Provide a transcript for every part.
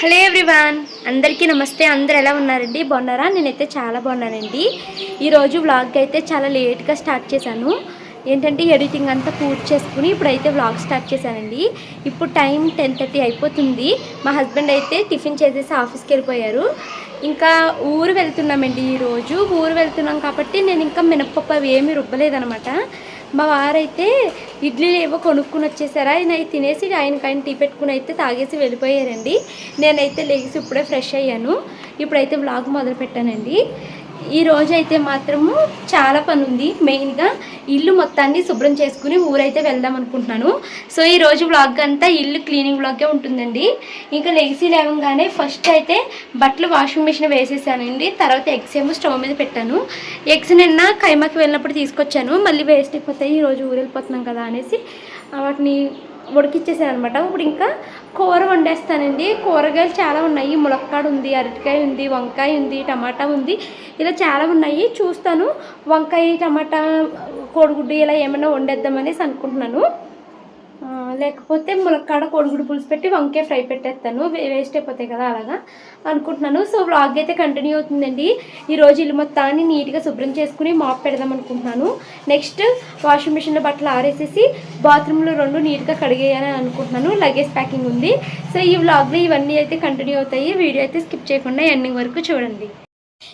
Hello everyone అందరికీ నమస్తే. అందరు ఎలా ఉన్నారండి? బాగున్నారా? నేనైతే చాలా బాగున్నానండి. ఈరోజు వ్లాగ్ అయితే చాలా లేట్గా స్టార్ట్ చేశాను. ఏంటంటే ఎడిటింగ్ అంతా పూర్తి చేసుకుని ఇప్పుడైతే వ్లాగ్ స్టార్ట్ చేశానండి. ఇప్పుడు టైం టెన్ థర్టీ అయిపోతుంది. మా హస్బెండ్ అయితే టిఫిన్ చేసేసి ఆఫీస్కి వెళ్ళిపోయారు. ఇంకా ఊరు వెళ్తున్నామండి ఈరోజు ఊరు వెళ్తున్నాం కాబట్టి నేను ఇంకా మినప్పప్పు అవి ఏమీ రుబ్బలేదనమాట మా వారైతే ఇడ్లీలు ఏవో కొనుక్కుని వచ్చేసారా. ఆయన అవి తినేసి ఆయనకి ఆయన టీ పెట్టుకుని అయితే తాగేసి వెళ్ళిపోయారండి. నేనైతే లేచి ఇప్పుడే ఫ్రెష్ అయ్యాను. ఇప్పుడైతే వ్లాగ్ మొదలు పెట్టానండి ఈ రోజు అయితే మాత్రము చాలా పని ఉంది మెయిన్గా ఇల్లు మొత్తాన్ని శుభ్రం చేసుకుని ఊరైతే వెళ్దాం అనుకుంటున్నాను. సో ఈ రోజు వ్లాగ్ అంతా ఇల్లు క్లీనింగ్ బ్లాగే ఉంటుందండి. ఇంకా లెగ్సీ లేవగానే ఫస్ట్ అయితే బట్టలు వాషింగ్ మిషన్ వేసేసానండి. తర్వాత ఎగ్స్ ఏమో స్టవ్ మీద పెట్టాను. ఎగ్స్ నిన్న కైమాకి వెళ్ళినప్పుడు తీసుకొచ్చాను. మళ్ళీ వేస్ట్ అయిపోతాయి. ఈరోజు ఊరు వెళ్ళిపోతున్నాం కదా అనేసి వాటిని ఉడికిచ్చేసాను అనమాట ఇప్పుడు ఇంకా కూర వండేస్తానండి. కూరగాయలు చాలా ఉన్నాయి. ములక్కాడ ఉంది అరటికాయ ఉంది వంకాయ ఉంది టమాటా ఉంది. ఇలా చాలా ఉన్నాయి. చూస్తాను. వంకాయ టమాటా కోడిగుడ్డు ఇలా ఏమైనా వండేద్దామనేసి అనుకుంటున్నాను. లేకపోతే ములక్కాడ కోడిగుడ్డు పులుసు పెట్టి వంకాయ ఫ్రై పెట్టేస్తాను. వేస్ట్ అయిపోతాయి కదా అలాగా అనుకుంటున్నాను. సో వ్లాగ్ అయితే కంటిన్యూ అవుతుందండి. ఈరోజు ఇల్లు మొత్తాన్ని నీట్గా శుభ్రం చేసుకుని మాప్ పెడదాం అనుకుంటున్నాను. నెక్స్ట్ వాషింగ్ మిషన్లో బట్టలు ఆరేసేసి బాత్రూంలో రెండు నీట్గా కడిగేయాలని అనుకుంటున్నాను. లగేజ్ ప్యాకింగ్ ఉంది. సో ఈ వ్లాగ్లో ఇవన్నీ అయితే కంటిన్యూ అవుతాయి. వీడియో అయితే స్కిప్ చేయకుండా ఎండింగ్ వరకు చూడండి.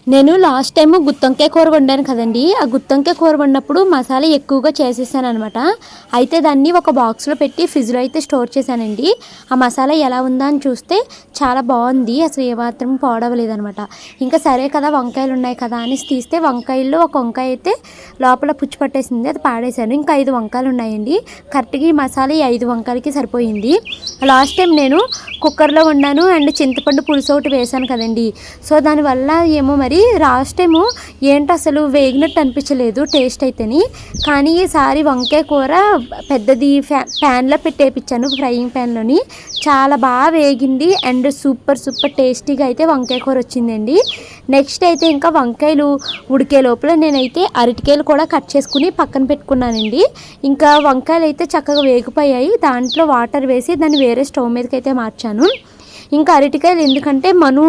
నేను లాస్ట్ టైం గుత్తొంకాయ కూర వండాను కదండి. ఆ గుత్తొంకాయ కూర వండినప్పుడు మసాలా ఎక్కువగా చేసేసాను అనమాట అయితే దాన్ని ఒక బాక్స్లో పెట్టి ఫ్రిడ్జ్లో అయితే స్టోర్ చేశానండి. ఆ మసాలా ఎలా ఉందా అని చూస్తే చాలా బాగుంది. అసలు ఏమాత్రం పాడవలేదనమాట ఇంకా సరే కదా వంకాయలు ఉన్నాయి కదా అని తీస్తే వంకాయల్లో ఒక వంకాయ అయితే లోపల పుచ్చి పట్టేసింది. అది పాడేశాను. ఇంకా ఐదు వంకాయలు ఉన్నాయండి. కరెక్ట్గా ఈ మసాలా ఈ ఐదు వంకాయలకి సరిపోయింది. లాస్ట్ టైం నేను కుక్కర్లో వండాను. అండ్ చింతపండు పులుసు ఒకటి వేశాను కదండి. సో దానివల్ల ఏమో మరి లాస్ట్ టైము ఏంటి అసలు వేగినట్టు అనిపించలేదు టేస్ట్ అయితేని. కానీ ఈసారి వంకాయ కూర పెద్దది ఫ్యా ప్యాన్లో పెట్టేపించాను ఫ్రైయింగ్ ప్యాన్లోని చాలా బాగా వేగింది అండ్ సూపర్ సూపర్ టేస్టీగా అయితే వంకాయ కూర వచ్చిందండి. నెక్స్ట్ అయితే ఇంకా వంకాయలు ఉడికే లోపల నేనైతే అరటికాయలు కూడా కట్ చేసుకుని పక్కన పెట్టుకున్నానండి. ఇంకా వంకాయలు అయితే చక్కగా వేగిపోయాయి దాంట్లో వాటర్ వేసి దాన్ని వేరే స్టవ్ మీదకి అయితే మార్చాను. ఇంకా అరటికాయలు ఎందుకంటే మను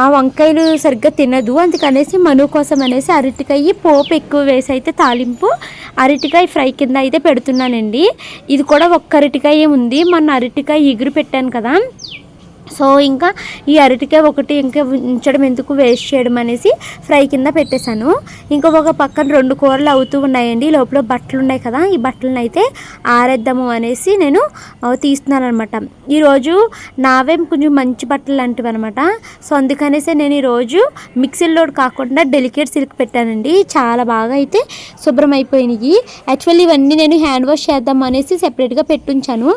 ఆ వంకాయలు సరిగ్గా తినదు. అందుకనేసి మను కోసం అనేసి అరటికాయ పోపు ఎక్కువ వేసి అయితే తాలింపు అరటికాయ ఫ్రై కింద అయితే పెడుతున్నానండి. ఇది కూడా ఒక్క అరటికాయ ఉంది. మొన్న అరటికాయ ఎగురు పెట్టాను కదా. సో ఇంకా ఈ అరటికాయ ఒకటి ఇంకా ఉంచడం ఎందుకు వేస్ట్ చేయడం అనేసి ఫ్రై కింద పెట్టేశాను. ఇంకా ఒక పక్కన రెండు కూరలు అవుతూ ఉన్నాయండి. లోపల బట్టలు ఉన్నాయి కదా ఈ బట్టలను అయితే ఆరేద్దాము అనేసి నేను తీస్తున్నాను అనమాట ఈరోజు నావే కొంచెం మంచి బట్టలు లాంటివి అనమాట సో అందుకనేసి నేను ఈరోజు మిక్సీలో కాకుండా డెలికేట్ సిల్క్ పెట్టానండి. చాలా బాగా అయితే శుభ్రం అయిపోయినాయి. యాక్చువల్లీ ఇవన్నీ నేను హ్యాండ్ వాష్ చేద్దాం అనేసి సెపరేట్గా పెట్టుంచాను.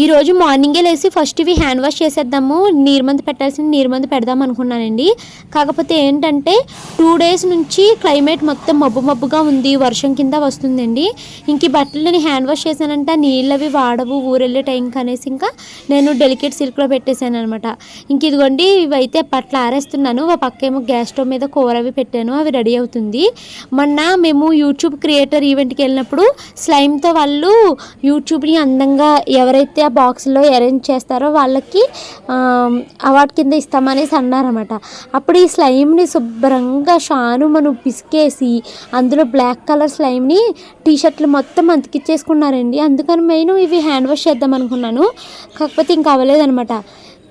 ఈ రోజు మార్నింగే లేసి ఫస్ట్ ఇవి హ్యాండ్ వాష్ చేసేద్దాము. నీరు మందు పెట్టాల్సిన నీరుమందు పెడదాం అనుకున్నానండి. కాకపోతే ఏంటంటే టూ డేస్ నుంచి క్లైమేట్ మొత్తం మబ్బు మబ్బుగా ఉంది. వర్షం కింద వస్తుందండి. ఇంక ఈ బట్టలని హ్యాండ్ వాష్ చేశానంటే. నీళ్ళు అవి వాడవు. ఊరెళ్ళే టైంకి అనేసి ఇంకా నేను డెలికేట్ సిల్క్లో పెట్టేశాను అనమాట. ఇంక ఇదిగోండి ఇవైతే బట్టలు ఆరేస్తున్నాను. ఒక పక్క ఏమో గ్యాస్ స్టవ్ మీద కూర అవి పెట్టాను. అవి రెడీ అవుతుంది. మొన్న మేము యూట్యూబ్ క్రియేటర్ ఈవెంట్కి వెళ్ళినప్పుడు స్లైమ్తో వాళ్ళు యూట్యూబ్ని అందంగా ఎవరైతే ఆ బాక్స్లో అరేంజ్ చేస్తారో వాళ్ళకి అవార్డు కింద ఇస్తామనేసి అన్నారన్నమాట. అప్పుడు ఈ స్లైమ్ని శుభ్రంగా షాను మనం పిసికేసి అందులో బ్లాక్ కలర్ స్లైమ్ని టీ షర్ట్లు మొత్తం అంతికిచ్చేసుకున్నారండి. అందుకని మెయిన్ ఇవి హ్యాండ్ వాష్ చేద్దాం అనుకున్నాను. కాకపోతే ఇంకా అవ్వలేదన్నమాట.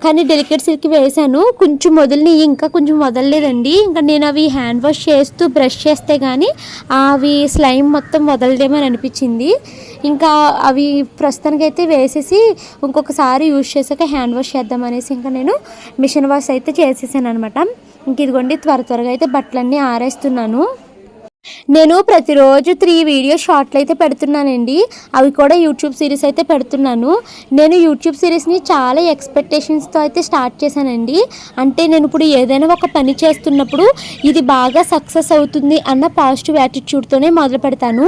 కానీ డెలికేట్ సిల్క్ వేసాను కొంచెం వదిలిని ఇంకా కొంచెం వదలలేదండి. ఇంకా నేను అవి హ్యాండ్ వాష్ చేస్తూ బ్రష్ చేస్తే కానీ అవి స్లైమ్ మొత్తం వదలడేమని అనిపించింది. ఇంకా అవి ప్రస్తుతానికైతే వేసేసి ఇంకొకసారి యూజ్ చేసాక హ్యాండ్ వాష్ చేద్దామనేసి ఇంకా నేను మిషన్ వాష్ అయితే చేసేసాను అనమాట ఇంక ఇదిగోండి త్వర త్వరగా అయితే బట్టలన్నీ ఆరేస్తున్నాను. నేను ప్రతిరోజు త్రీ వీడియో షార్ట్లు అయితే పెడుతున్నానండి. అవి కూడా యూట్యూబ్ సిరీస్ అయితే పెడుతున్నాను. నేను యూట్యూబ్ సిరీస్ని చాలా ఎక్స్పెక్టేషన్స్తో అయితే స్టార్ట్ చేశానండి. అంటే నేను ఇప్పుడు ఏదైనా ఒక పని చేస్తున్నప్పుడు ఇది బాగా సక్సెస్ అవుతుంది అన్న పాజిటివ్ యాటిట్యూడ్తోనే మొదలు పెడతాను.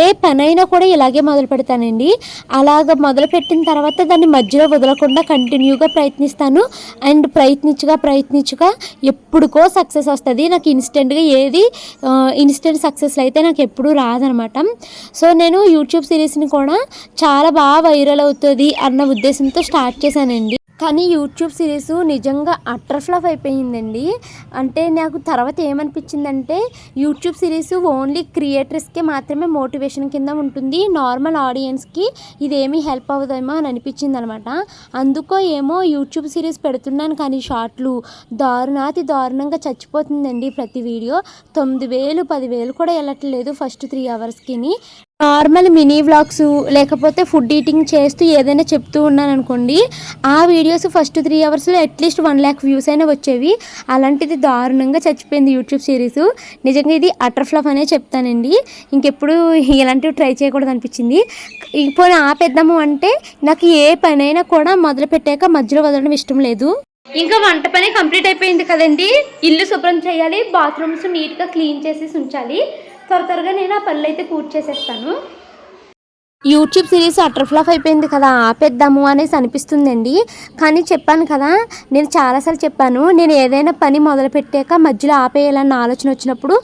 ఏ పనైనా కూడా ఇలాగే మొదలు పెడతానండి. అలాగ మొదలు పెట్టిన తర్వాత దాన్ని మధ్యలో వదలకుండా కంటిన్యూగా ప్రయత్నిస్తాను. అండ్ ప్రయత్నించగా ప్రయత్నించగా ఎప్పుడుకో సక్సెస్ వస్తుంది. నాకు ఇన్స్టెంట్గా ఏది ఇన్స్టెంట్ సక్సెస్ అయితే నాకు ఎప్పుడూ రాదనమాట. సో నేను యూట్యూబ్ సిరీస్ని కూడా చాలా బాగా వైరల్ అవుతుంది అన్న ఉద్దేశంతో స్టార్ట్ చేశానండి. కానీ యూట్యూబ్ సిరీస్ నిజంగా అట్టర్ ఫ్లాప్ అయిపోయిందండి. అంటే నాకు తర్వాత ఏమనిపించిందంటే యూట్యూబ్ సిరీస్ ఓన్లీ క్రియేటర్స్కే మాత్రమే మోటివేషన్ కింద ఉంటుంది. నార్మల్ ఆడియన్స్కి ఇదేమీ హెల్ప్ అవుదేమో అని అనిపించింది అనమాట అందుకో ఏమో యూట్యూబ్ సిరీస్ పెడుతున్నాను కానీ షార్ట్లు దారుణాతి దారుణంగా చచ్చిపోతుందండి ప్రతి వీడియో. తొమ్మిది వేలు పదివేలు కూడా వెళ్ళట్లేదు ఫస్ట్ త్రీ అవర్స్కిని నార్మల్ మినీ వ్లాగ్స్ లేకపోతే ఫుడ్ ఈటింగ్ చేస్తూ ఏదైనా చెప్తూ ఉన్నాను అనుకోండి ఆ వీడియోస్ ఫస్ట్ త్రీ అవర్స్లో at least one lakh views అయినా వచ్చేవి. అలాంటిది దారుణంగా చచ్చిపోయింది యూట్యూబ్ సిరీస్. నిజంగా ఇది అటర్ ఫ్లాప్ అనే చెప్తానండి. ఇంకెప్పుడు ఇలాంటివి ట్రై చేయకూడదు అనిపించింది. ఇప్పుడు ఆపేద్దాము అంటే నాకు ఏ పనైనా కూడా మొదలు పెట్టాక మధ్యలో వదలడం ఇష్టం లేదు. ఇంకా వంట పని కంప్లీట్ అయిపోయింది కదండి. ఇల్లు శుభ్రం చేయాలి బాత్రూమ్స్ నీట్గా క్లీన్ చేసేసి ఉంచాలి. త్వర త్వరగా నేను ఆ పనులు అయితే పూర్తి చేసేస్తాను. యూట్యూబ్ సిరీస్ అటర్ ఫ్లాప్ అయిపోయింది కదా ఆపేద్దాము అనేసి అనిపిస్తుందండి. కానీ చెప్పాను కదా నేను చాలాసార్లు చెప్పాను నేను ఏదైనా పని మొదలు పెట్టాక మధ్యలో ఆపేయాలన్న ఆలోచన వచ్చినప్పుడు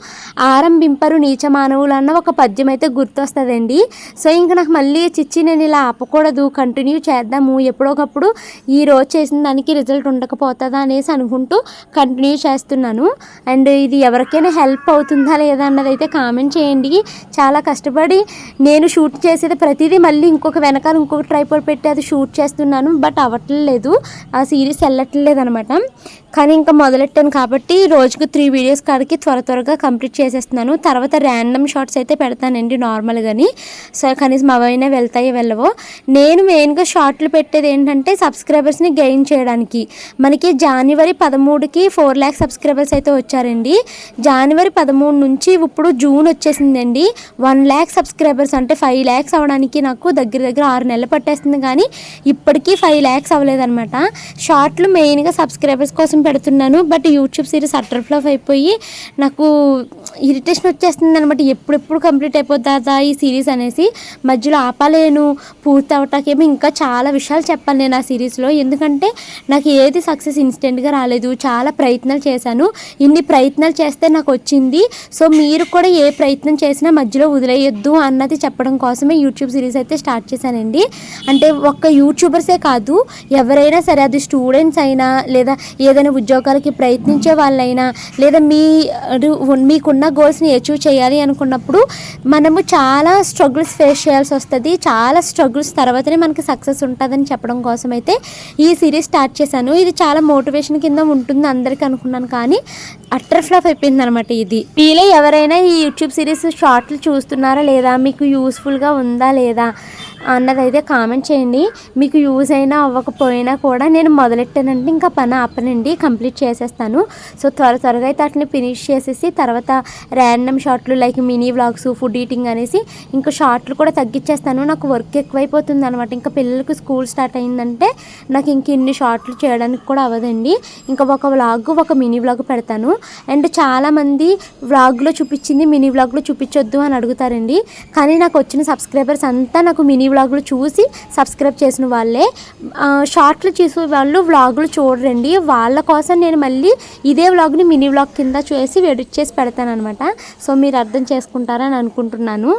ఆరంభింపరు నీచ మానవులు అన్న ఒక పద్యం అయితే గుర్తొస్తుందండి. సో ఇంకా నాకు మళ్ళీ చిచ్చి నేను ఇలా ఆపకూడదు కంటిన్యూ చేద్దాము ఎప్పుడోకప్పుడు ఈ రోజు చేసిన దానికి రిజల్ట్ ఉండకపోతుందా అనేసి అనుకుంటూ కంటిన్యూ చేస్తున్నాను. అండ్ ఇది ఎవరికైనా హెల్ప్ అవుతుందా లేదా అన్నది అయితే కామెంట్ చేయండి. చాలా కష్టపడి నేను షూట్ చేసేది ప్రతిదీ మళ్ళీ ఇంకొక వెనకాల ఇంకొక ట్రైపోర్ట్ పెట్టి అది షూట్ చేస్తున్నాను బట్ అవ్వట్లేదు. ఆ సిరీస్ వెళ్ళట్లేదు అనమాట కానీ ఇంకా మొదలెట్టాను కాబట్టి రోజుకు త్రీ వీడియోస్ కాడికి త్వర త్వరగా కంప్లీట్ చేసేస్తున్నాను. తర్వాత ర్యాండమ్ షార్ట్స్ అయితే పెడతానండి నార్మల్గాని సో కనీసం అవైనా వెళ్తాయి వెళ్ళవో. నేను మెయిన్గా షార్ట్లు పెట్టేది ఏంటంటే సబ్స్క్రైబర్స్ని గెయిన్ చేయడానికి. మనకి జనవరి పదమూడుకి ఫోర్ ల్యాక్ సబ్స్క్రైబర్స్ అయితే వచ్చారండి. జనవరి పదమూడు నుంచి ఇప్పుడు జూన్ వచ్చేసిందండి. వన్ ల్యాక్ సబ్స్క్రైబర్స్ అంటే ఫైవ్ ల్యాక్స్ అవడానికి నాకు దగ్గర దగ్గర ఆరు నెలలు పట్టేస్తుంది కానీ ఇప్పటికీ ఫైవ్ ల్యాక్స్ అవ్వలేదన్నమాట. షార్ట్లు మెయిన్గా సబ్స్క్రైబర్స్ కోసం పెడుతున్నాను. But YouTube series utter flop అయిపోయి నాకు ఇరిటేషన్ వచ్చేస్తుంది అనమాట ఎప్పుడెప్పుడు కంప్లీట్ అయిపోతుందా ఈ సిరీస్ అనేసి. మధ్యలో ఆపలేను. పూర్తి అవటాకేమో ఇంకా చాలా విషయాలు చెప్పాలి నేను ఆ సిరీస్లో ఎందుకంటే నాకు ఏది సక్సెస్ ఇన్స్టెంట్గా రాలేదు. చాలా ప్రయత్నాలు చేశాను. ఇన్ని ప్రయత్నాలు చేస్తే నాకు వచ్చింది. సో మీరు కూడా ఏ ప్రయత్నం చేసినా మధ్యలో వదిలేయొద్దు అన్నది చెప్పడం కోసమే యూట్యూబ్ యూట్యూబ్ సిరీస్ అయితే స్టార్ట్ చేశానండి. అంటే ఒక్క యూట్యూబర్సే కాదు ఎవరైనా సరే అది స్టూడెంట్స్ అయినా లేదా ఏదైనా ఉద్యోగాలకి ప్రయత్నించే వాళ్ళైనా లేదా మీ మీకున్న గోల్స్ని అచీవ్ చేయాలి అనుకున్నప్పుడు మనము చాలా స్ట్రగుల్స్ ఫేస్ చేయాల్సి వస్తుంది. చాలా స్ట్రగుల్స్ తర్వాతనే మనకి సక్సెస్ ఉంటుందని చెప్పడం కోసం అయితే ఈ సిరీస్ స్టార్ట్ చేశాను. ఇది చాలా మోటివేషన్ కింద ఉంటుంది అందరికీ అనుకున్నాను కానీ అట్టర్ ఫ్లాప్ అయిపోయింది అనమాట ఇది. మీలో ఎవరైనా ఈ యూట్యూబ్ సిరీస్ షార్ట్లు చూస్తున్నారా లేదా మీకు యూస్ఫుల్గా ఉందా లేదా అన్నదైతే కామెంట్ చేయండి. మీకు యూజ్ అయినా అవ్వకపోయినా కూడా నేను మొదలెట్టానంటే ఇంకా పని ఆపనండి. కంప్లీట్ చేసేస్తాను. సో త్వర త్వరగా అయితే వాటిని ఫినిష్ చేసేసి తర్వాత random షార్ట్లు like mini vlogs food eating అనేసి ఇంకా షార్ట్లు కూడా తగ్గించేస్తాను నాకు వర్క్ ఎక్కువైపోతుంది అనమాట ఇంకా పిల్లలకు స్కూల్ స్టార్ట్ అయిందంటే నాకు ఇంక ఇన్ని షార్ట్లు చేయడానికి కూడా అవ్వదండి. ఇంకా ఒక వ్లాగ్ ఒక మినీ వ్లాగ్ పెడతాను. అండ్ చాలామంది వ్లాగ్లో చూపించింది మినీ వ్లాగ్లో చూపించొద్దు అని అడుగుతారండి. కానీ నాకు వచ్చిన సబ్స్క్రైబర్స్ అంతా నాకు మినీ వ్లాగులు చూసి సబ్స్క్రైబ్ చేసిన వాళ్ళే. షార్ట్లు చూసే వాళ్ళు వ్లాగులు చూడరండి వాళ్ళ కోసం నేను మళ్ళీ ఇదే వ్లాగ్ని మినీ వ్లాగ్ కింద చేసి ఎడిట్ చేసి పెడతానమాట సో మీరు అర్థం చేసుకుంటారని అనుకుంటున్నాను.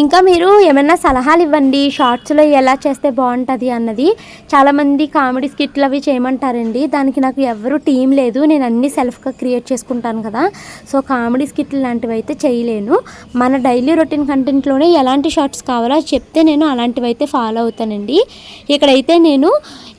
ఇంకా మీరు ఏమైనా సలహాలు ఇవ్వండి షార్ట్స్లో ఎలా చేస్తే బాగుంటుంది అన్నది. చాలామంది కామెడీ స్కిట్లు అవి చేయమంటారండి. దానికి నాకు ఎవరు టీం లేదు. నేను అన్ని సెల్ఫ్గా క్రియేట్ చేసుకుంటాను కదా. సో కామెడీ స్కిట్లు లాంటివి అయితే చేయలేను. మన డైలీ రొటీన్ కంటెంట్లోనే ఎలాంటి షార్ట్స్ కావాలో చెప్తే నేను అలాంటివి అయితే ఫాలో అవుతానండి. ఇక్కడైతే నేను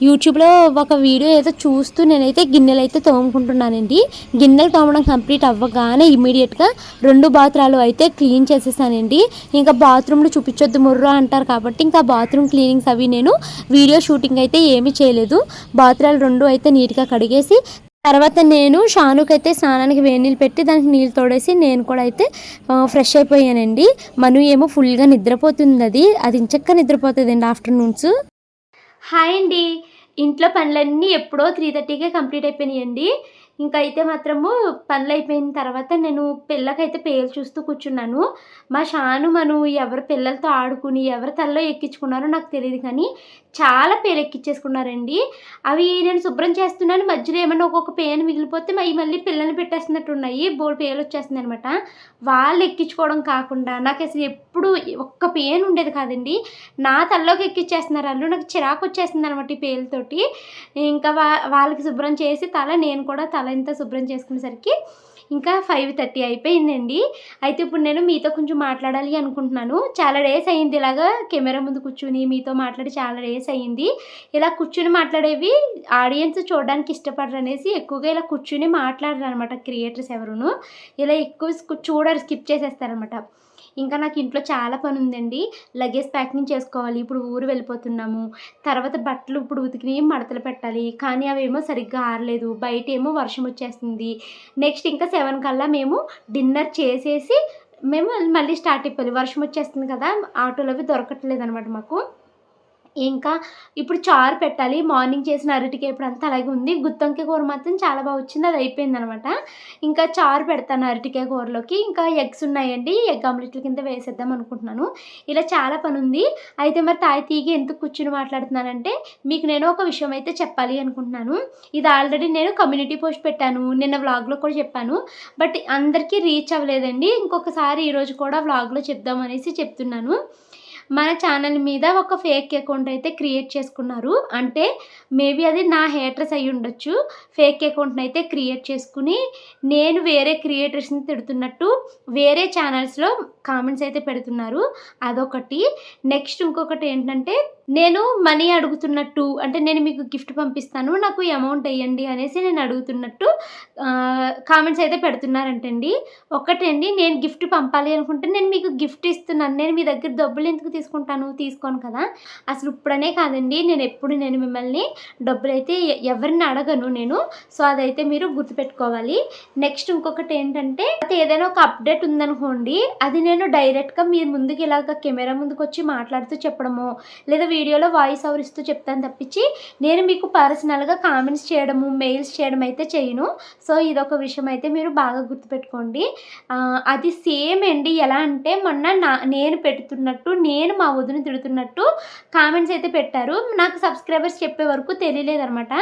యూట్యూబ్లో ఒక వీడియో ఏదో చూస్తూ నేనైతే గిన్నెలు అయితే తోముకుంటున్నానండి. గిన్నెలు తోమడం కంప్లీట్ అవ్వగానే ఇమీడియట్గా రెండు బాత్రాలు అయితే క్లీన్ చేసేసానండి. ఇంకా బాత్రూమ్లు చూపించొద్దు ముర్రా అంటారు కాబట్టి ఇంకా బాత్రూమ్ క్లీనింగ్స్ అవి నేను వీడియో షూటింగ్ అయితే ఏమీ చేయలేదు. బాత్రూమ్లు రెండు అయితే నీట్గా కడిగేసి తర్వాత నేను షానుకైతే స్నానానికి వేడి నీళ్ళు పెట్టి దానికి నీళ్ళు తోడేసి నేను కూడా అయితే ఫ్రెష్ అయిపోయానండి. మను ఏమో ఫుల్గా నిద్రపోతుంది అది. అది ఇంచక్క నిద్రపోతుంది అండి ఆఫ్టర్నూన్స్. హాయ్ అండి. ఇంట్లో పనులన్నీ ఎప్పుడో త్రీ థర్టీకే కంప్లీట్ అయిపోయినాయండి. ఇంకా అయితే మాత్రము పనులు అయిపోయిన తర్వాత నేను పిల్లకైతే పేరు చూస్తూ కూర్చున్నాను. మా షాను మను ఎవరు పిల్లలతో ఆడుకుని ఎవరి తలలో ఎక్కించుకున్నారో నాకు తెలియదు కానీ చాలా పేలు ఎక్కించేసుకున్నారండి అవి నేను శుభ్రం చేస్తున్నాను మధ్యలో ఏమైనా ఒక్కొక్క పేను మిగిలిపోతే అవి మళ్ళీ పిల్లల్ని పెట్టేస్తున్నట్టు ఉన్నాయి బోల్ పేలు వచ్చేస్తుంది అనమాట వాళ్ళు ఎక్కించుకోవడం కాకుండా నాకు అసలు ఎప్పుడు ఒక్క పేను ఉండేది కాదండి. నా తలలోకి ఎక్కిచ్చేస్తున్నారు వాళ్ళు నాకు చిరాకు వచ్చేస్తుంది అనమాట ఈ పేలుతోటి. ఇంకా వా వాళ్ళకి శుభ్రం చేసి తల నేను కూడా తల ఇంత శుభ్రం చేసుకునేసరికి ఇంకా ఫైవ్ థర్టీ అయిపోయిందండి. అయితే ఇప్పుడు నేను మీతో కొంచెం మాట్లాడాలి అనుకుంటున్నాను. చాలా డేస్ అయ్యింది ఇలాగా కెమెరా ముందు కూర్చుని మీతో మాట్లాడి చాలా డేస్ అయ్యింది. ఇలా కూర్చుని మాట్లాడేవి ఆడియన్స్ చూడడానికి ఇష్టపడరు అనేసి ఎక్కువగా ఇలా కూర్చుని మాట్లాడరు అనమాట క్రియేటర్స్ ఎవరును. ఇలా ఎక్కువ చూడరు స్కిప్ చేసేస్తారనమాట ఇంకా నాకు ఇంట్లో చాలా పని ఉందండి. లగేజ్ ప్యాకింగ్ చేసుకోవాలి ఇప్పుడు ఊరు వెళ్ళిపోతున్నాము. తర్వాత బట్టలు ఇప్పుడు ఉతికినవి మడతలు పెట్టాలి. కానీ అవేమో సరిగ్గా ఆరలేదు. బయట ఏమో వర్షం వచ్చేస్తుంది నెక్స్ట్ ఇంకా సెవెన్ కల్లా మేము డిన్నర్ చేసేసి మేము మళ్ళీ స్టార్ట్ అయిపోయాలి వర్షం వచ్చేస్తుంది కదా ఆటోలు అవి దొరకట్లేదు అనమాట మాకు. ఇంకా ఇప్పుడు చారు పెట్టాలి. మార్నింగ్ చేసిన అరటికాయ ఇప్పుడు అంతా అలాగే ఉంది. గుత్తొంకాయ కూర మాత్రం చాలా బాగా వచ్చింది. అది అయిపోయింది అనమాట ఇంకా చారు పెడతాను అరటికాయ కూరలోకి. ఇంకా ఎగ్స్ ఉన్నాయండి. ఎగ్ ఆమ్లెట్ల కింద వేసేద్దాం అనుకుంటున్నాను. ఇలా చాలా పని ఉంది. అయితే మరి తాయి తీగి ఎందుకు కూర్చుని మాట్లాడుతున్నానంటే మీకు నేను ఒక విషయం అయితే చెప్పాలి అనుకుంటున్నాను. ఇది ఆల్రెడీ నేను కమ్యూనిటీ పోస్ట్ పెట్టాను. నిన్న వ్లాగ్లో కూడా చెప్పాను. బట్ అందరికీ రీచ్ అవ్వలేదండి. ఇంకొకసారి ఈరోజు కూడా వ్లాగ్లో చెప్దాం అనేసి చెప్తున్నాను. మన ఛానల్ మీద ఒక ఫేక్ అకౌంట్ అయితే క్రియేట్ చేసుకున్నారు. అంటే మేబీ అది నా హేటర్స్ అయి ఉండొచ్చు. ఫేక్ అకౌంట్ని అయితే క్రియేట్ చేసుకుని నేను వేరే క్రియేటర్స్ని తిడుతున్నట్టు వేరే ఛానల్స్లో కామెంట్స్ అయితే పెడుతున్నారు. అదొకటి. నెక్స్ట్ ఇంకొకటి ఏంటంటే నేను మనీ అడుగుతున్నట్టు అంటే నేను మీకు గిఫ్ట్ పంపిస్తాను నాకు అమౌంట్ వేయండి అనేసి నేను అడుగుతున్నట్టు కామెంట్స్ అయితే పెడుతున్నారంటండి. ఒకటండి నేను గిఫ్ట్ పంపాలి అనుకుంటే నేను మీకు గిఫ్ట్ ఇస్తున్నాను. నేను మీ దగ్గర డబ్బులు ఎందుకు తీసుకుంటాను తీసుకోను కదా. అసలు ఇప్పుడనే కాదండి నేను ఎప్పుడు నేను మిమ్మల్ని డబ్బులు అయితే ఎవరిని అడగను నేను. సో అదైతే మీరు గుర్తుపెట్టుకోవాలి. నెక్స్ట్ ఇంకొకటి ఏంటంటే ఏదైనా ఒక అప్డేట్ ఉందనుకోండి అది నేను డైరెక్ట్గా మీరు ముందుకు ఇలాగ కెమెరా ముందుకు వచ్చి మాట్లాడుతూ చెప్పడము లేదా వీడియోలో వాయిస్ ఓవర్ ఇస్తూ చెప్తాను తప్పించి నేను మీకు పర్సనల్గా కామెంట్స్ చేయడము మెయిల్స్ చేయడం అయితే చేయను. సో ఇదొక విషయం అయితే మీరు బాగా గుర్తుపెట్టుకోండి. అది సేమ్ అండి. ఎలా అంటే మొన్న నా నేను పెడుతున్నట్టు నేను నేను మా వదిన తిడుతున్నట్టు కామెంట్స్ అయితే పెట్టారు. నాకు సబ్స్క్రైబర్స్ చెప్పే వరకు తెలియలేదనమాట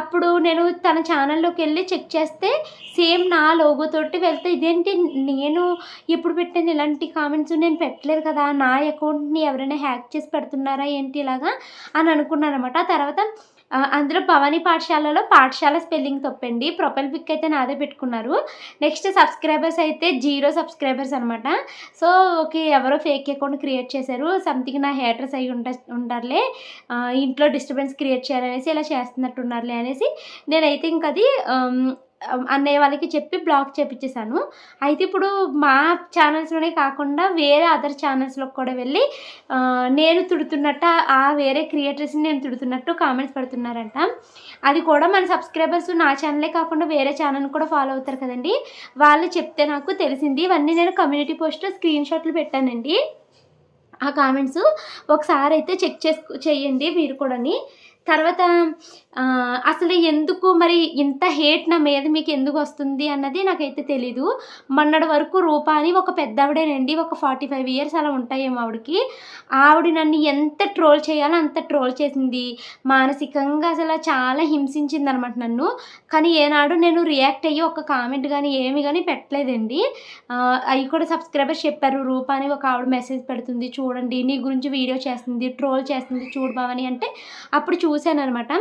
అప్పుడు నేను తన ఛానల్లోకి వెళ్ళి చెక్ చేస్తే సేమ్ నా లోగోతోటి వెళ్తే ఇదేంటి? నేను ఎప్పుడు పెట్టాను ఇలాంటి కామెంట్స్ నేను పెట్టలేదు కదా. నా అకౌంట్ని ఎవరైనా హ్యాక్ చేసి పెడుతున్నారా ఏంటి ఏంటి ఇలాగా అని అనుకున్నాను అనమాట తర్వాత అందులో భవానీ పాఠశాలలో పాఠశాల స్పెల్లింగ్ తప్పండి. ప్రొఫైల్ పిక్ అయితే నాదే పెట్టుకున్నారు. నెక్స్ట్ సబ్స్క్రైబర్స్ అయితే జీరో సబ్స్క్రైబర్స్ అనమాట సో ఓకే ఎవరో ఫేక్ అకౌంట్ క్రియేట్ చేశారు. సంథింగ్ నా హేటర్స్ అయి ఉంట ఉంటారులే ఇంట్లో డిస్టర్బెన్స్ క్రియేట్ చేయాలనేసి ఇలా చేస్తున్నట్టున్నారులే అనేసి నేనైతే ఇంక అది అన్నయ్య వాళ్ళకి చెప్పి బ్లాక్ చేపించేశాను అయితే ఇప్పుడు మా ఛానల్స్లోనే కాకుండా వేరే అదర్ ఛానల్స్లోకి కూడా వెళ్ళి నేను తుడుతున్నట్టు ఆ వేరే క్రియేటర్స్ని నేను తుడుతున్నట్టు కామెంట్స్ పెడుతున్నారంట. అది కూడా మన సబ్స్క్రైబర్స్ నా ఛానలే కాకుండా వేరే ఛానల్ కూడా ఫాలో అవుతారు కదండి. వాళ్ళు చెప్తే నాకు తెలిసింది. ఇవన్నీ నేను కమ్యూనిటీ పోస్ట్లో స్క్రీన్ షాట్లు పెట్టానండి. ఆ కామెంట్స్ ఒకసారి అయితే చెక్ చేసు చేయండి మీరు కూడాని. తర్వాత అసలు ఎందుకు మరి ఇంత హేట్ నా మీద మీకు ఎందుకు వస్తుంది అన్నది నాకైతే తెలీదు. మొన్నటి వరకు రూపాని అని ఒక పెద్దవిడేనండి ఒక ఫార్టీ ఫైవ్ ఇయర్స్ అలా ఉంటాయేమో ఆవిడకి. ఆవిడ నన్ను ఎంత ట్రోల్ చేయాలో అంత ట్రోల్ చేసింది. మానసికంగా అసలు చాలా హింసించింది అనమాట నన్ను. కానీ ఏనాడు నేను రియాక్ట్ అయ్యి ఒక కామెంట్ కానీ ఏమి కానీ పెట్టలేదండి. అవి కూడా సబ్స్క్రైబర్స్ చెప్పారు రూపాని ఒక ఆవిడ మెసేజ్ పెడుతుంది చూడండి నీ గురించి వీడియో చేస్తుంది ట్రోల్ చేస్తుంది చూడు బావని అంటే అప్పుడు చూ చూశానమాట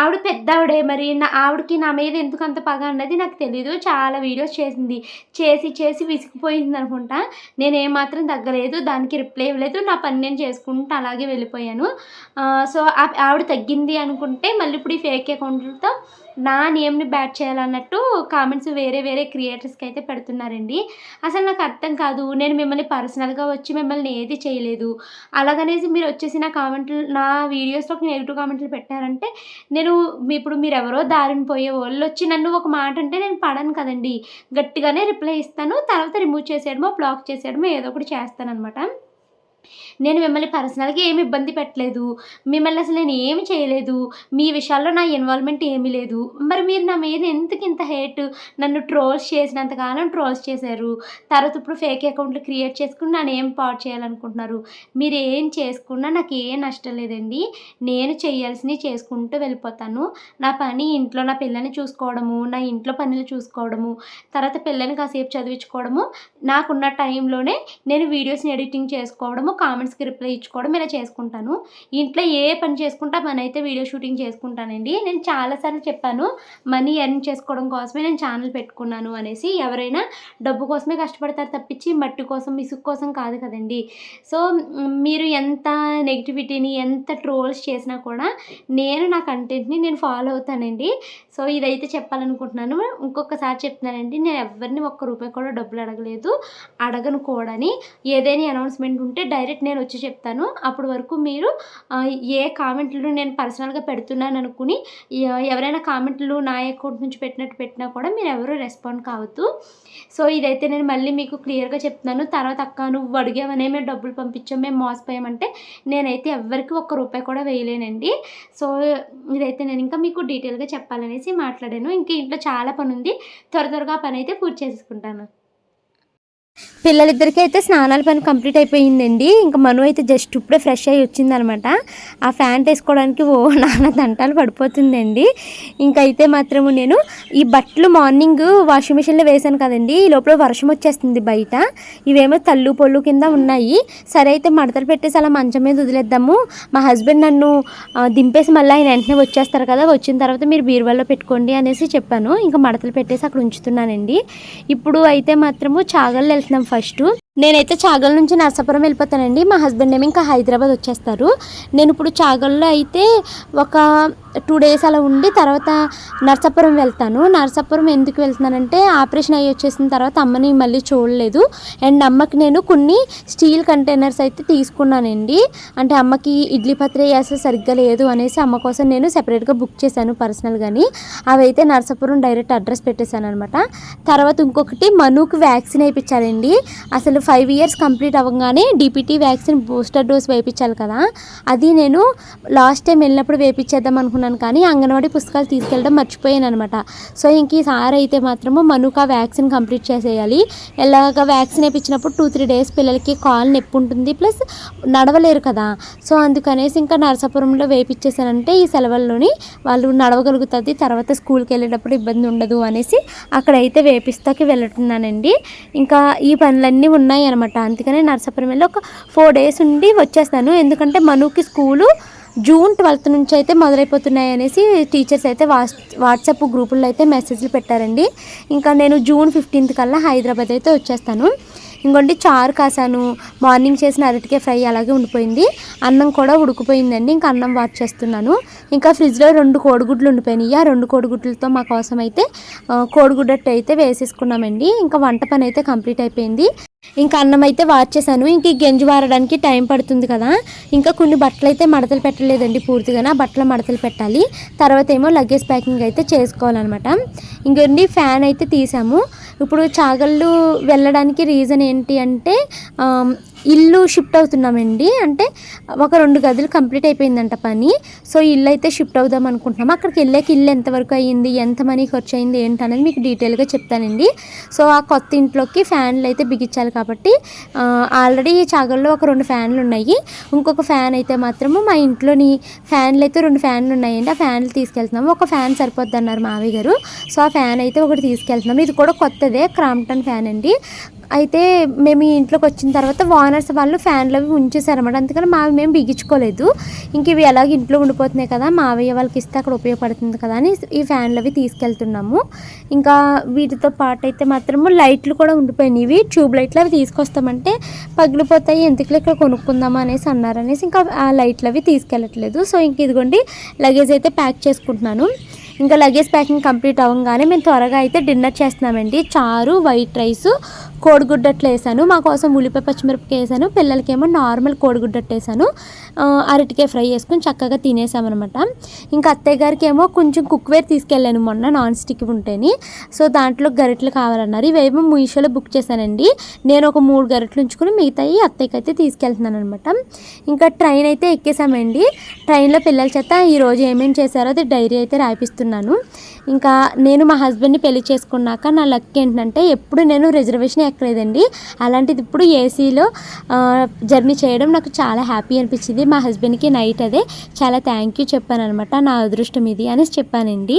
ఆవిడ పెద్ద ఆవిడే మరి నా ఆవిడకి నా మీద ఎందుకు అంత పగ అన్నది నాకు తెలీదు. చాలా వీడియోస్ చేసింది. చేసి చేసి విసిగిపోయింది అనుకుంటా. నేను ఏమాత్రం తగ్గలేదు. దానికి రిప్లై ఇవ్వలేదు. నా పని నేను చేసుకుంటూ అలాగే వెళ్ళిపోయాను. సో ఆవిడ తగ్గింది అనుకుంటే మళ్ళీ ఇప్పుడు ఈ ఫేక్ అకౌంట్లతో నా నేమ్ని బ్యాట్ చేయాలన్నట్టు కామెంట్స్ వేరే వేరే క్రియేటర్స్కి అయితే పెడుతున్నారండి. అసలు నాకు అర్థం కాదు. నేను మిమ్మల్ని పర్సనల్గా వచ్చి మిమ్మల్ని ఏది చేయలేదు. అలాగనేసి మీరు వచ్చేసి నా కామెంట్లు నా వీడియోస్లో నెగిటివ్ కామెంట్లు పెట్టారంటే నేను ఇప్పుడు మీరు ఎవరో దారిని పోయే వాళ్ళు వచ్చి నన్ను ఒక మాట అంటే నేను పడను కదండి. గట్టిగానే రిప్లై ఇస్తాను తర్వాత రిమూవ్ చేసేయడమో బ్లాక్ చేసేయడమో ఏదో ఒకటి చేస్తానమాట నేను మిమ్మల్ని పర్సనల్గా ఏమి ఇబ్బంది పెట్టలేదు. మిమ్మల్ని అసలు నేను ఏమి చేయలేదు. మీ విషయాల్లో నా ఇన్వాల్వ్మెంట్ ఏమీ లేదు. మరి మీరు నా మీద ఎందుకు ఇంత హేట్ నన్ను ట్రోల్స్ చేసినంతకాలం ట్రోల్స్ చేశారు. తర్వాత ఇప్పుడు ఫేక్ అకౌంట్లు క్రియేట్ చేసుకుని నన్ను ఏం పాడు చేయాలనుకుంటున్నారు? మీరు ఏం చేసుకున్నా నాకు ఏం నష్టం లేదండి. నేను చేయాల్సినవి చేసుకుంటూ వెళ్ళిపోతాను. నా పని ఇంట్లో నా పిల్లని చూసుకోవడము నా ఇంట్లో పనులు చూసుకోవడము తర్వాత పిల్లని కాసేపు చదివించుకోవడము నాకున్న టైంలోనే నేను వీడియోస్ని ఎడిటింగ్ చేసుకోవడము కామెంట్స్కి రిప్లై ఇచ్చుకోవడం ఇలా చేసుకుంటాను. ఇంట్లో ఏ పని చేసుకుంటా పని అయితే వీడియో షూటింగ్ చేసుకుంటానండి. నేను చాలాసార్లు చెప్పాను మనీ ఎర్న్ చేసుకోవడం కోసమే నేను ఛానల్ పెట్టుకున్నాను అనేసి. ఎవరైనా డబ్బు కోసమే కష్టపడతారు తప్పించి మట్టి కోసం ఇసుగు కోసం కాదు కదండి. సో మీరు ఎంత నెగిటివిటీని ఎంత ట్రోల్స్ చేసినా కూడా నేను నా కంటెంట్ని నేను ఫాలో అవుతానండి. సో ఇదైతే చెప్పాలనుకుంటున్నాను. ఇంకొకసారి చెప్తున్నానండి నేను ఎవరిని ఒక్క రూపాయి కూడా డబ్బులు అడగలేదు. అడగను కూడాని. ఏదైనా అనౌన్స్మెంట్ ఉంటే డైరెక్ట్ డైరెక్ట్ నేను వచ్చి చెప్తాను. అప్పటి వరకు మీరు ఏ కామెంట్లు నేను పర్సనల్గా పెడుతున్నాను అనుకుని ఎవరైనా కామెంట్లు నా అకౌంట్ నుంచి పెట్టినట్టు పెట్టినా కూడా మీరు ఎవరు రెస్పాండ్ కావద్దు. సో ఇదైతే నేను మళ్ళీ మీకు క్లియర్గా చెప్తున్నాను. తర్వాత అక్క నువ్వు అడిగావనే మేము డబ్బులు పంపించాం మేము మోసపోయామంటే నేనైతే ఎవరికి ఒక్క రూపాయి కూడా వేయలేనండి. సో ఇదైతే నేను ఇంకా మీకు డీటెయిల్గా చెప్పాలనేసి మాట్లాడాను. ఇంకా ఇంట్లో చాలా పని ఉంది త్వర త్వరగా పని అయితే పూర్తి చేసుకుంటాను. పిల్లలిద్దరికీ అయితే స్నానాల పని కంప్లీట్ అయిపోయిందండి. ఇంకా మను అయితే జస్ట్ ఇప్పుడే ఫ్రెష్ అయ్యి వచ్చిందనమాట. ఆ ఫ్యాంట్ వేసుకోవడానికి ఓ నాన్న దంటాలు పడిపోతుందండి. ఇంకైతే మాత్రము నేను ఈ బట్టలు మార్నింగ్ వాషింగ్ మిషన్లో వేసాను కదండి. ఈ లోపల వర్షం వచ్చేస్తుంది బయట. ఇవేమో తల్లు పొల్లు కింద ఉన్నాయి. సరే అయితే మడతలు పెట్టేసి అలా మంచం మీద వదిలేద్దాము. మా హస్బెండ్ నన్ను దింపేసి మళ్ళీ ఆయన వెంటనే వచ్చేస్తారు కదా. వచ్చిన తర్వాత మీరు బీరువాలో పెట్టుకోండి అనేసి చెప్పాను. ఇంకా మడతలు పెట్టేసి అక్కడ ఉంచుతున్నానండి. ఇప్పుడు అయితే మాత్రము చాగళ్ళు వెళ్తున్నాం ఫస్ట్ నేనైతే చాగల్ నుంచి నర్సాపురం వెళ్ళిపోతానండి. మా హస్బెండ్ ఏమి ఇంకా హైదరాబాద్ వచ్చేస్తారు. నేను ఇప్పుడు చాగల్లో అయితే ఒక టూ డేస్ అలా ఉండి తర్వాత నర్సాపురం వెళ్తాను. నర్సాపురం ఎందుకు వెళ్తున్నానంటే ఆపరేషన్ అయ్యి వచ్చేసిన తర్వాత అమ్మని మళ్ళీ చూడలేదు. అండ్ అమ్మకి నేను కొన్ని స్టీల్ కంటైనర్స్ అయితే తీసుకున్నానండి. అంటే అమ్మకి ఇడ్లీ పత్రి వేసే సరిగ్గా లేదు అనేసి అమ్మ కోసం నేను సెపరేట్గా బుక్ చేశాను పర్సనల్గాని అవి అయితే నర్సాపురం డైరెక్ట్ అడ్రస్ పెట్టేశాను అనమాట తర్వాత ఇంకొకటి మనుకు వ్యాక్సిన్ వేయించాలండి. అసలు ఫైవ్ ఇయర్స్ కంప్లీట్ అవ్వగానే డిపిటీ వ్యాక్సిన్ బూస్టర్ డోస్ వేయించాలి కదా. అది నేను లాస్ట్ టైం వెళ్ళినప్పుడు వేయించేద్దాం అనుకున్నాను కానీ అంగన్వాడీ పుస్తకాలు తీసుకెళ్ళడం మర్చిపోయాను అనమాట సో ఇంక ఈసారి అయితే మాత్రము మనుక వ్యాక్సిన్ కంప్లీట్ చేసేయాలి. ఎలాగ వ్యాక్సిన్ వేయించినప్పుడు టూ త్రీ డేస్ పిల్లలకి కాల్ నొప్పి ఉంటుంది ప్లస్ నడవలేరు కదా. సో అందుకనేసి ఇంకా నరసాపురంలో వేయించేసానంటే ఈ సెలవుల్లోని వాళ్ళు నడవగలుగుతుంది తర్వాత స్కూల్కి వెళ్ళేటప్పుడు ఇబ్బంది ఉండదు అనేసి అక్కడైతే వేపిస్తాకి వెళ్తున్నానండి ఇంకా ఈ పనులన్నీ ఉన్నాయి ఉన్నాయి అనమాట అందుకనే నరసాపురం వెళ్ళి ఒక ఫోర్ డేస్ ఉండి వచ్చేస్తాను. ఎందుకంటే మనుకి స్కూలు జూన్ ట్వెల్త్ నుంచి అయితే మొదలైపోతున్నాయి అనేసి టీచర్స్ అయితే వాట్స్ వాట్సాప్ గ్రూపుల్లో అయితే మెసేజ్లు పెట్టారండి. ఇంకా నేను జూన్ ఫిఫ్టీన్త్ కల్లా హైదరాబాద్ అయితే వచ్చేస్తాను. ఇంకోటి చారు కాసాను. మార్నింగ్ చేసిన అరటికాయ ఫ్రై అలాగే ఉండిపోయింది. అన్నం కూడా ఉడికిపోయిందండి. ఇంకా అన్నం వాచ్ చేస్తున్నాను. ఇంకా ఫ్రిడ్జ్లో రెండు కోడిగుడ్లు ఉండిపోయినాయి. ఆ రెండు కోడిగుడ్లతో మా కోసం అయితే కోడిగుడ్డట్టు అయితే వేసేసుకున్నామండి. ఇంకా వంట పని అయితే కంప్లీట్ అయిపోయింది. ఇంకా అన్నం అయితే వాచ్ చేశాను. ఇంక గెంజు వారడానికి టైం పడుతుంది కదా. ఇంకా కొన్ని బట్టలు అయితే మడతలు పెట్టలేదండి పూర్తిగా ఆ బట్టలు మడతలు పెట్టాలి. తర్వాత ఏమో లగేజ్ ప్యాకింగ్ అయితే చేసుకోవాలన్నమాట. ఇంకొండి ఫ్యాన్ అయితే తీసాము. ఇప్పుడు చాగళ్ళు వెళ్ళడానికి రీజన్ ఏంటి ఏంటి అంటే ఇల్లు షిఫ్ట్ అవుతున్నామండి. అంటే ఒక రెండు గదులు కంప్లీట్ అయిపోయిందంట పని. సో ఇల్లు అయితే షిఫ్ట్ అవుదాం అనుకుంటున్నాము. అక్కడికి వెళ్ళాక ఇల్లు ఎంతవరకు అయ్యింది ఎంత మనీ ఖర్చు అయింది ఏంటనేది మీకు డీటెయిల్గా చెప్తానండి. సో ఆ కొత్త ఇంట్లోకి ఫ్యాన్లు అయితే బిగించాలి కాబట్టి ఆల్రెడీ చాగల్లో ఒక రెండు ఫ్యాన్లు ఉన్నాయి. ఇంకొక ఫ్యాన్ అయితే మాత్రము మా ఇంట్లోని ఫ్యాన్లు అయితే రెండు ఫ్యాన్లు ఉన్నాయండి. ఆ ఫ్యాన్లు తీసుకెళ్తున్నాము. ఒక ఫ్యాన్ సరిపోద్ది అన్నారు మావయ్య గారు. సో ఆ ఫ్యాన్ అయితే ఒకటి తీసుకెళ్తున్నాము. ఇది కూడా కొత్తదే క్రాంప్టన్ ఫ్యాన్ అండి. అయితే మేము ఈ ఇంట్లోకి వచ్చిన తర్వాత ఓనర్స్ వాళ్ళు ఫ్యాన్లు అవి ఉంచేసారన్నమాట అందుకని మావి మేము బిగించుకోలేదు. ఇంక ఇవి ఎలాగ ఇంట్లో ఉండిపోతున్నాయి కదా మావయ్య వాళ్ళకి ఇస్తే అక్కడ ఉపయోగపడుతుంది కదా అని ఈ ఫ్యాన్లు అవి తీసుకెళ్తున్నాము. ఇంకా వీటితో పాటు అయితే మాత్రము లైట్లు కూడా ఉండిపోయినాయి. ఇవి ట్యూబ్ లైట్లు అవి తీసుకొస్తామంటే పగిలిపోతాయి ఎందుకు ఇక్కడ కొనుక్కుందామా అనేసి అన్నారు అనేసి ఇంకా ఆ లైట్లు అవి తీసుకెళ్ళట్లేదు. సో ఇంక ఇదిగోండి లగేజ్ అయితే ప్యాక్ చేసుకుంటున్నాను. ఇంకా లగేజ్ ప్యాకింగ్ కంప్లీట్ అవ్వగానే మేము త్వరగా అయితే డిన్నర్ చేస్తున్నామండి. చారు వైట్ రైస్ కోడిగుడ్డట్లు వేసాను. మా కోసం ఉల్లిపాయ పచ్చిమిరపకాయ వేసాను. పిల్లలకేమో నార్మల్ కోడిగుడ్డట్టు వేసాను. అరటికాయ ఫ్రై చేసుకుని చక్కగా తినేసామన్నమాట. ఇంకా అత్తయ్య గారికి ఏమో కొంచెం కుక్వేర్ తీసుకెళ్ళాను మొన్న నాన్ స్టిక్ ఉంటేని. సో దాంట్లో గరిటెలు కావాలన్నారు. ఇవేమో మీషోలో బుక్ చేశానండి. నేను ఒక మూడు గరిటలు ఉంచుకుని మిగతాయి అత్తయ్యకి అయితే తీసుకెళ్తున్నాను అనమాట ఇంకా ట్రైన్ అయితే ఎక్కేసామండి. ట్రైన్లో పిల్లల చేత ఈరోజు ఏమేమి చేశారో అది డైరీ అయితే రాయిపిస్తున్నాను ఇంకా నేను మా హస్బెండ్ని పెళ్ళి చేసుకున్నాక నా లక్ ఏంటంటే ఎప్పుడు నేను రిజర్వేషన్ ఎక్కలేదండి. అలాంటిది ఇప్పుడు ఏసీలో జర్నీ చేయడం నాకు చాలా హ్యాపీ అనిపించింది. మా హస్బెండ్కి నైట్ అదే. చాలా థ్యాంక్ యూ చెప్పాను అనమాట నా అదృష్టం ఇది అనేసి చెప్పానండి.